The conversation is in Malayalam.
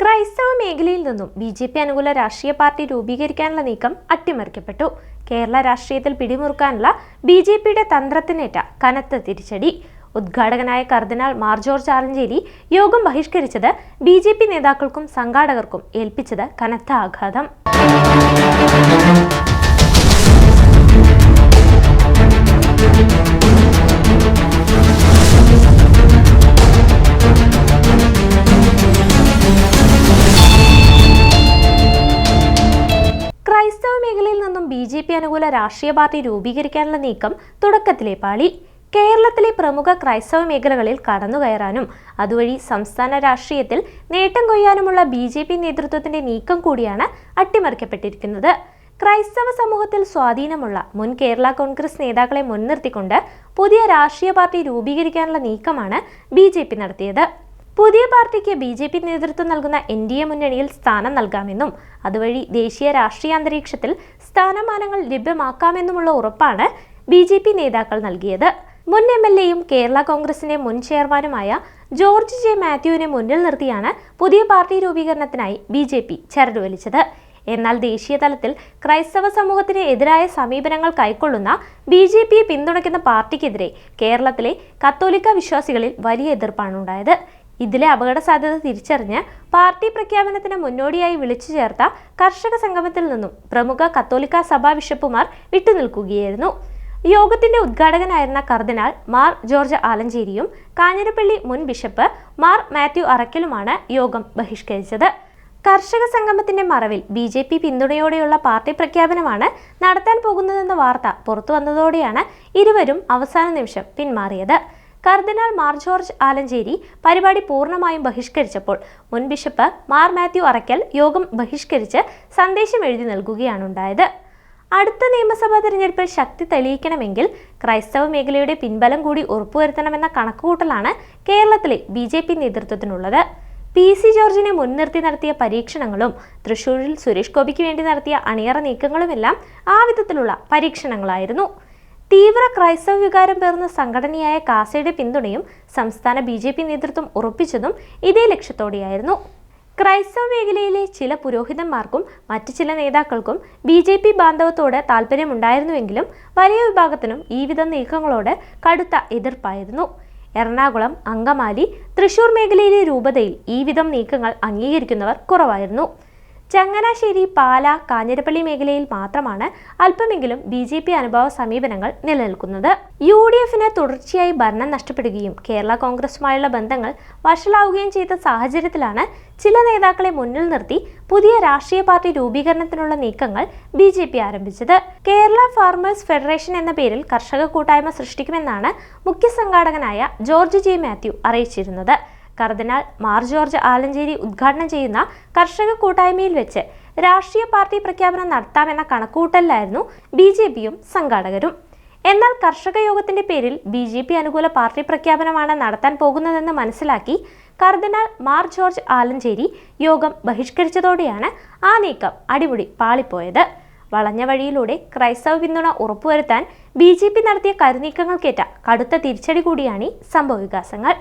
ക്രൈസ്തവ മേഖലയിൽ നിന്നും ബി ജെ പി അനുകൂല രാഷ്ട്രീയ പാർട്ടി രൂപീകരിക്കാനുള്ള നീക്കം അട്ടിമറിക്കപ്പെട്ടു. കേരള രാഷ്ട്രീയത്തിൽ പിടിമുറുക്കാനുള്ള ബി ജെ പിയുടെ തന്ത്രത്തിനേറ്റ കനത്ത തിരിച്ചടി. ഉദ്ഘാടകനായ കർദിനാൾ മാർ ജോർജ് ആലഞ്ചേരി യോഗം ബഹിഷ്കരിച്ചത് ബി ജെ പി നേതാക്കൾക്കും സംഘാടകർക്കും ഏൽപ്പിച്ചത് കനത്ത ആഘാതം. ജെ പി അനുകൂല രാഷ്ട്രീയ പാർട്ടി രൂപീകരിക്കാനുള്ള നീക്കം തുടക്കത്തിലെ പാളി. കേരളത്തിലെ പ്രമുഖ ക്രൈസ്തവ മേഖലകളിൽ കടന്നുകയറാനും അതുവഴി സംസ്ഥാന രാഷ്ട്രീയത്തിൽ നേട്ടം കൊയ്യാനുമുള്ള ബി ജെ പി നേതൃത്വത്തിന്റെ നീക്കം കൂടിയാണ് അട്ടിമറിക്കപ്പെട്ടിരിക്കുന്നത്. ക്രൈസ്തവ സമൂഹത്തിൽ സ്വാധീനമുള്ള മുൻ കേരള കോൺഗ്രസ് നേതാക്കളെ മുൻനിർത്തിക്കൊണ്ട് പുതിയ രാഷ്ട്രീയ പാർട്ടി രൂപീകരിക്കാനുള്ള നീക്കമാണ് ബി നടത്തിയത്. പുതിയ പാർട്ടിക്ക് ബി ജെ പി നേതൃത്വം നൽകുന്ന എൻ ഡി എ മുന്നണിയിൽ സ്ഥാനം നൽകാമെന്നും അതുവഴി ദേശീയ രാഷ്ട്രീയ അന്തരീക്ഷത്തിൽ സ്ഥാനമാനങ്ങൾ ലഭ്യമാക്കാമെന്നുമുള്ള ഉറപ്പാണ് ബി ജെ പി നേതാക്കൾ നൽകിയത്. മുൻ എം എൽ എയും കേരള കോൺഗ്രസിന്റെ മുൻ ചെയർമാനുമായ ജോർജ് ജെ മാത്യുവിനെ മുന്നിൽ നിർത്തിയാണ് പുതിയ പാർട്ടി രൂപീകരണത്തിനായി ബി ജെ പി ചരടുവലിച്ചത്. എന്നാൽ ദേശീയ തലത്തിൽ ക്രൈസ്തവ സമൂഹത്തിന് എതിരായ സമീപനങ്ങൾ കൈക്കൊള്ളുന്ന ബി ജെ പിയെ പിന്തുണയ്ക്കുന്ന പാർട്ടിക്കെതിരെ കേരളത്തിലെ കത്തോലിക്ക വിശ്വാസികളിൽ വലിയ എതിർപ്പാണ് ഉണ്ടായത് ഇതിലെ അപകട സാധ്യത തിരിച്ചറിഞ്ഞ് പാർട്ടി പ്രഖ്യാപനത്തിന് മുന്നോടിയായി വിളിച്ചു ചേർത്ത കർഷക സംഗമത്തിൽ നിന്നും പ്രമുഖ കത്തോലിക്ക സഭാ ബിഷപ്പുമാർ വിട്ടുനിൽക്കുകയായിരുന്നു. യോഗത്തിന്റെ ഉദ്ഘാടകനായിരുന്ന കർദിനാൾ മാർ ജോർജ് ആലഞ്ചേരിയും കാഞ്ഞിരപ്പള്ളി മുൻ ബിഷപ്പ് മാർ മാത്യു അറക്കലുമാണ് യോഗം ബഹിഷ്കരിച്ചത്. കർഷക സംഗമത്തിന്റെ മറവിൽ ബി ജെ പി പിന്തുണയോടെയുള്ള പാർട്ടി പ്രഖ്യാപനമാണ് നടത്താൻ പോകുന്നതെന്ന വാർത്ത പുറത്തു വന്നതോടെയാണ് ഇരുവരും അവസാന നിമിഷം പിന്മാറിയത്. കർദിനാൾ മാർ ജോർജ് ആലഞ്ചേരി പരിപാടി പൂർണമായും ബഹിഷ്കരിച്ചപ്പോൾ മുൻ ബിഷപ്പ് മാർ മാത്യു അറയ്ക്കൽ യോഗം ബഹിഷ്കരിച്ച് സന്ദേശം എഴുതി നൽകുകയാണുണ്ടായത്. അടുത്ത നിയമസഭാ തെരഞ്ഞെടുപ്പിൽ ശക്തി തെളിയിക്കണമെങ്കിൽ ക്രൈസ്തവ മേഖലയുടെ പിൻബലം കൂടി ഉറപ്പുവരുത്തണമെന്ന കണക്കുകൂട്ടലാണ് കേരളത്തിലെ ബി ജെ പി നേതൃത്വത്തിനുള്ളത്. പി സി ജോർജിനെ മുൻനിർത്തി നടത്തിയ പരീക്ഷണങ്ങളും തൃശൂരിൽ സുരേഷ് ഗോപിക്ക് വേണ്ടി നടത്തിയ അണിയറ നീക്കങ്ങളുമെല്ലാം ആ വിധത്തിലുള്ള പരീക്ഷണങ്ങളായിരുന്നു. തീവ്ര ക്രൈസ്തവ വികാരം പേർന്ന സംഘടനയായ കാസയുടെ പിന്തുണയും സംസ്ഥാന ബി ജെ പി നേതൃത്വം ഉറപ്പിച്ചതും ഇതേ ലക്ഷ്യത്തോടെയായിരുന്നു. ക്രൈസ്തവ മേഖലയിലെ ചില പുരോഹിതന്മാർക്കും മറ്റു ചില നേതാക്കൾക്കും ബി ജെ പി ബാന്ധവത്തോട് താല്പര്യമുണ്ടായിരുന്നുവെങ്കിലും വലിയ വിഭാഗത്തിനും ഈ വിധ നീക്കങ്ങളോട് കടുത്ത എതിർപ്പായിരുന്നു. എറണാകുളം അങ്കമാലി തൃശൂർ മേഖലയിലെ രൂപതയിൽ ഈ വിധം നീക്കങ്ങൾ അംഗീകരിക്കുന്നവർ കുറവായിരുന്നു. ചങ്ങനാശ്ശേരി പാല കാഞ്ഞിരപ്പള്ളി മേഖലയിൽ മാത്രമാണ് അല്പമെങ്കിലും ബി ജെ പി അനുഭവ സമീപനങ്ങൾ നിലനിൽക്കുന്നത്. യു ഡി എഫിന് തുടർച്ചയായി ഭരണം നഷ്ടപ്പെടുകയും കേരള കോൺഗ്രസുമായുള്ള ബന്ധങ്ങൾ വഷളാവുകയും ചെയ്ത സാഹചര്യത്തിലാണ് ചില നേതാക്കളെ മുന്നിൽ നിർത്തി പുതിയ രാഷ്ട്രീയ പാർട്ടി രൂപീകരണത്തിനുള്ള നീക്കങ്ങൾ ബി ജെ പി ആരംഭിച്ചത്. കേരള ഫാർമേഴ്സ് ഫെഡറേഷൻ എന്ന പേരിൽ കർഷക കൂട്ടായ്മ സൃഷ്ടിക്കുമെന്നാണ് മുഖ്യ സംഘാടകനായ ജോർജ് ജെ മാത്യു അറിയിച്ചിരുന്നത്. കർദിനാൾ മാർ ജോർജ് ആലഞ്ചേരി ഉദ്ഘാടനം ചെയ്യുന്ന കർഷക കൂട്ടായ്മയിൽ വെച്ച് രാഷ്ട്രീയ പാർട്ടി പ്രഖ്യാപനം നടത്താമെന്ന കണക്കുകൂട്ടലിലായിരുന്നു ബി ജെ പിയും സംഘാടകരും. എന്നാൽ കർഷക യോഗത്തിന്റെ പേരിൽ ബി ജെ പി അനുകൂല പാർട്ടി പ്രഖ്യാപനമാണ് നടത്താൻ പോകുന്നതെന്ന് മനസ്സിലാക്കി കർദിനാൾ മാർ ജോർജ് ആലഞ്ചേരി യോഗം ബഹിഷ്കരിച്ചതോടെയാണ് ആ നീക്കം അടിമുടി പാളിപ്പോയത്. വളഞ്ഞ വഴിയിലൂടെ ക്രൈസ്തവ പിന്തുണ ഉറപ്പുവരുത്താൻ ബി ജെ പി നടത്തിയ കരുനീക്കങ്ങൾക്കേറ്റ കടുത്ത തിരിച്ചടി കൂടിയാണ് ഈ സംഭവവികാസങ്ങൾ